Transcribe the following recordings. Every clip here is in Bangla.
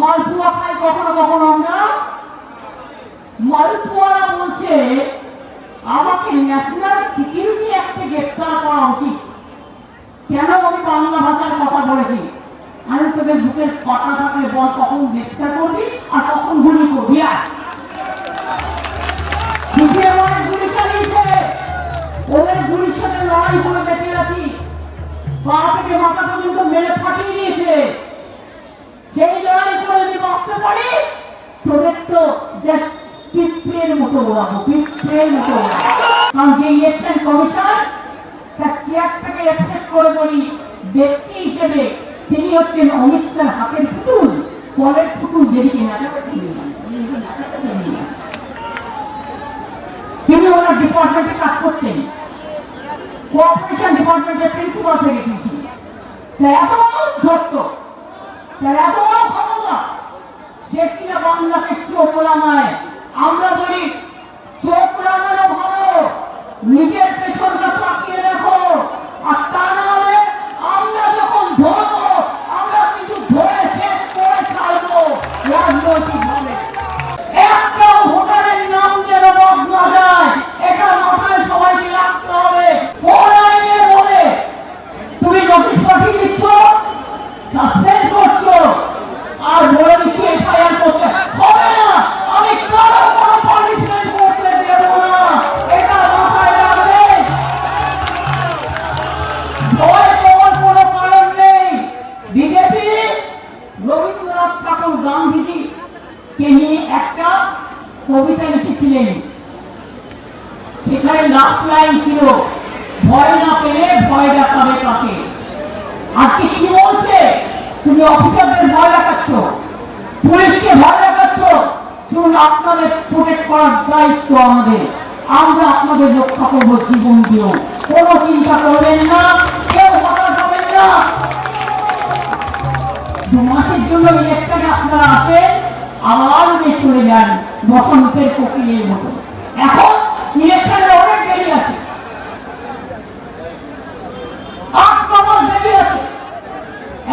মালপোয়া খাই কখনো কখনো আমরা মালপোয়ারা বলছে, আমাকে ন্যাশনাল সিকিউরিটি অ্যাক্টে গ্রেপ্তার করা উচিত। কেন আমি বাংলা ভাষার কথা বলেছি? আমি তোদের বুকের কথা থাকলে বল কখন গ্রেপ্তার করবি আর কখন গুলি করবি? আর ওদের গুলির সাথে লড়াই করে বেঁচে থেকে মাথা পর্যন্ত মেরে ফাটিয়ে দিয়েছে। যেই লড়াই করে যদি বাঁচতে পারি তোদের তো যে পিঁপড়ের মতো ওড়াবো পিঁপড়ের মতো কারণ যে ইলেকশন কমিশন তার চেয়ারটাকে রেসপেক্ট করে বলি ব্যক্তি হিসেবে, তিনি হচ্ছেন অমিত শাহ হাতের পুতুল, পরের পুতুল যেদিকে নাচাতে তিনি ওনার ডিপার্টমেন্টে কাজ করতেন। কোঅপারেশন ডিপার্টমেন্টের প্রিন্সিপাল সেক্রেটারি ছিলেন। এত ধরত এত বড় ক্ষমতা। সে কিনা বাংলাকে চোখ রাঙায় আমরা বলি, চোখ রাঙানো ভালো। নিজের পেছনটা রবীন্দ্রনাথ ঠাকুর গান্ধীজি কে নিয়ে একটা কবিতা লিখেছিলেন। সেখানে লাস্ট লাইন ছিল, ভয় না পেলে ভয় দেখাবে কাকে? আজকে কি বলছে? তুমি অফিসারদের ভয় দেখাচ্ছ, পুলিশকে ভয় দেখাচ্ছ। শুনুন আপনাদের প্রোটেক্ট করার দায়িত্ব আমাদের। আমরা আপনাদের রক্ষা করব জীবন দিয়েও। কোনো চিন্তা করবেন না, কেউ হতাশ না। দু মাসের জন্য ইলেকশনে আপনারা আসেন, আবার উনি চলে যান বসন্তের কোকিলের মতো। এখন ইলেকশনের অনেক দেরি আছে।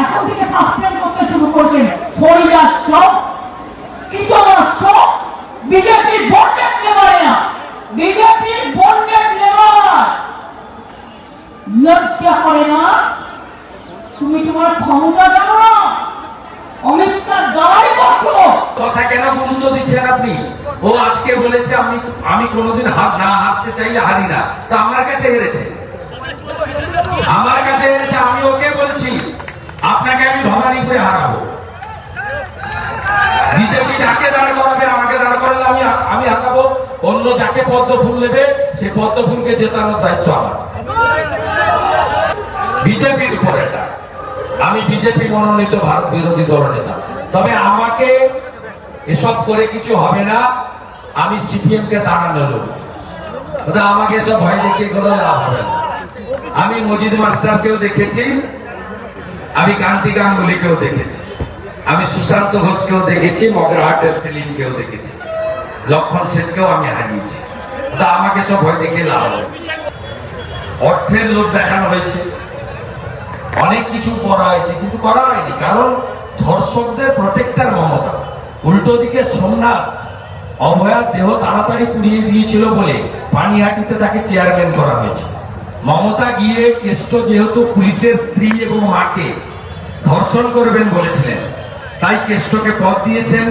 এখন থেকে সাসপেন্ড করতে শুরু করছেন। হরিদাস সব কিচনার সব বিজেপির বন্ডেড নেবারে না বিজেপির বন্ডেড নেবার লজ্জা করে না তুমি তোমার ক্ষমতা জানো না অমিত শাহ দাঁড়াই করছ কথা কেন গুরুত্ব দিচ্ছেন আপনি ও আজকে বলেছে আমি কোনোদিন হাত না হারতে চাইলে হারি না। তো আমার কাছে হেরেছে। আমার কাছে হেরেছে, আমি ওকে বলছি, আপনাকে আমি ভবানীপুরে হারাবো। বিজেপি যাকে দাঁড় করাবে, আমাকে দাঁড় করালে আমি আমি হারাবো? অন্য যাকে পদ্ম ফুল নেবে, সে পদ্ম ফুলকে জেতানোর দায়িত্ব আমার। বিজেপির উপর এটা। আমি বিজেপি মনোনীত ভারত বিরোধী দল নেতা। তবে আমাকে এসব করে কিছু হবে না। আমি সিপিএম কে দাঁড়ানো লোক। আমাকে সব ভয় দেখিয়ে কোনো লাভ হবে আমি মজিদ মাস্টারকেও দেখেছি, আমি কান্তি গাঙ্গুলিকেও দেখেছি, আমি সুশান্ত ঘোষকেও দেখেছি, মগরাহাট সেলিমকেও দেখেছি, লক্ষণ সেনকেও আমি হারিয়েছি। তা আমাকে সব ভয় দেখিয়ে লাভ হবে অর্থের লোভ দেখানো হয়েছে। অনেক কিছু করা হয়েছে, কিন্তু করা হয়নি। কারণ ধর্ষকদের প্রোটেক্টার মমতা। উল্টো দিকে সোমনাথ অভয়ার দেহ তাড়াতাড়ি পুড়িয়ে দিয়েছিল বলে পানিহাটিতে তাকে চেয়ারম্যান করা হয়েছে। মমতা গিয়ে কেষ্ট যেহেতু পুলিশের স্ত্রী এবং মাকে ধর্ষণ করবেন বলেছিলেন, তাই কেষ্টকে পদ দিয়েছেন,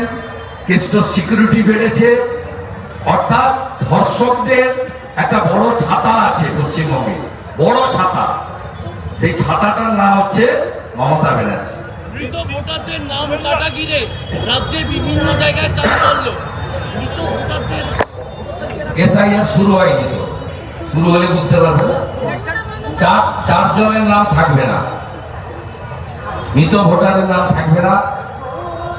কেষ্ট সিকিউরিটি বেড়েছে, অর্থাৎ ধর্ষকদের একটা বড় ছাতা আছে পশ্চিমবঙ্গে, বড় ছাতা। সেই ছাতাটার নাম হচ্ছে মমতা ব্যানার্জি। মৃত ভোটারদের নাম রাজ্যে বিভিন্ন জায়গায় ভোটারদের এসআইআর শুরু হয়নি তো। শুরু হলে বুঝতে পারবেন চার, চারজনের নাম থাকবে না। মৃত ভোটারের নাম থাকবে না।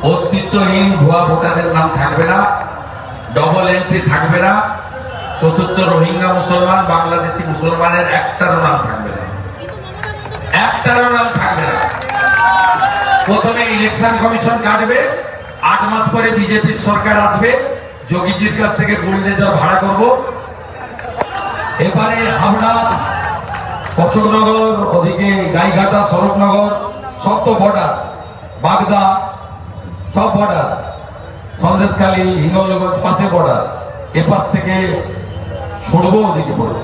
অস্তিত্বহীন ভুয়া ভোটারের নাম থাকবে না। ডবল এন্ট্রি থাকবে না। চতুর্থ রোহিঙ্গা মুসলমান, বাংলাদেশি মুসলমানের একটারও নাম থাকবে না। একটারও নাম থাকবে না। প্রথমে ইলেকশন কমিশন কাটবে। আট মাস পরে বিজেপির সরকার আসবে। যোগীজির কাছ থেকে বুলডেজার ভাড়া করব। এবারে হামলা, অশোকনগর, ওদিকে গাইঘাটা শরৎনগর সব তো বর্ডার বাগদা, সব বর্ডার সন্দেশখালী, হিঙ্গলগঞ্জ, পাশে বর্ডার এপাশ থেকে সরবো ওদিকে পড়ব।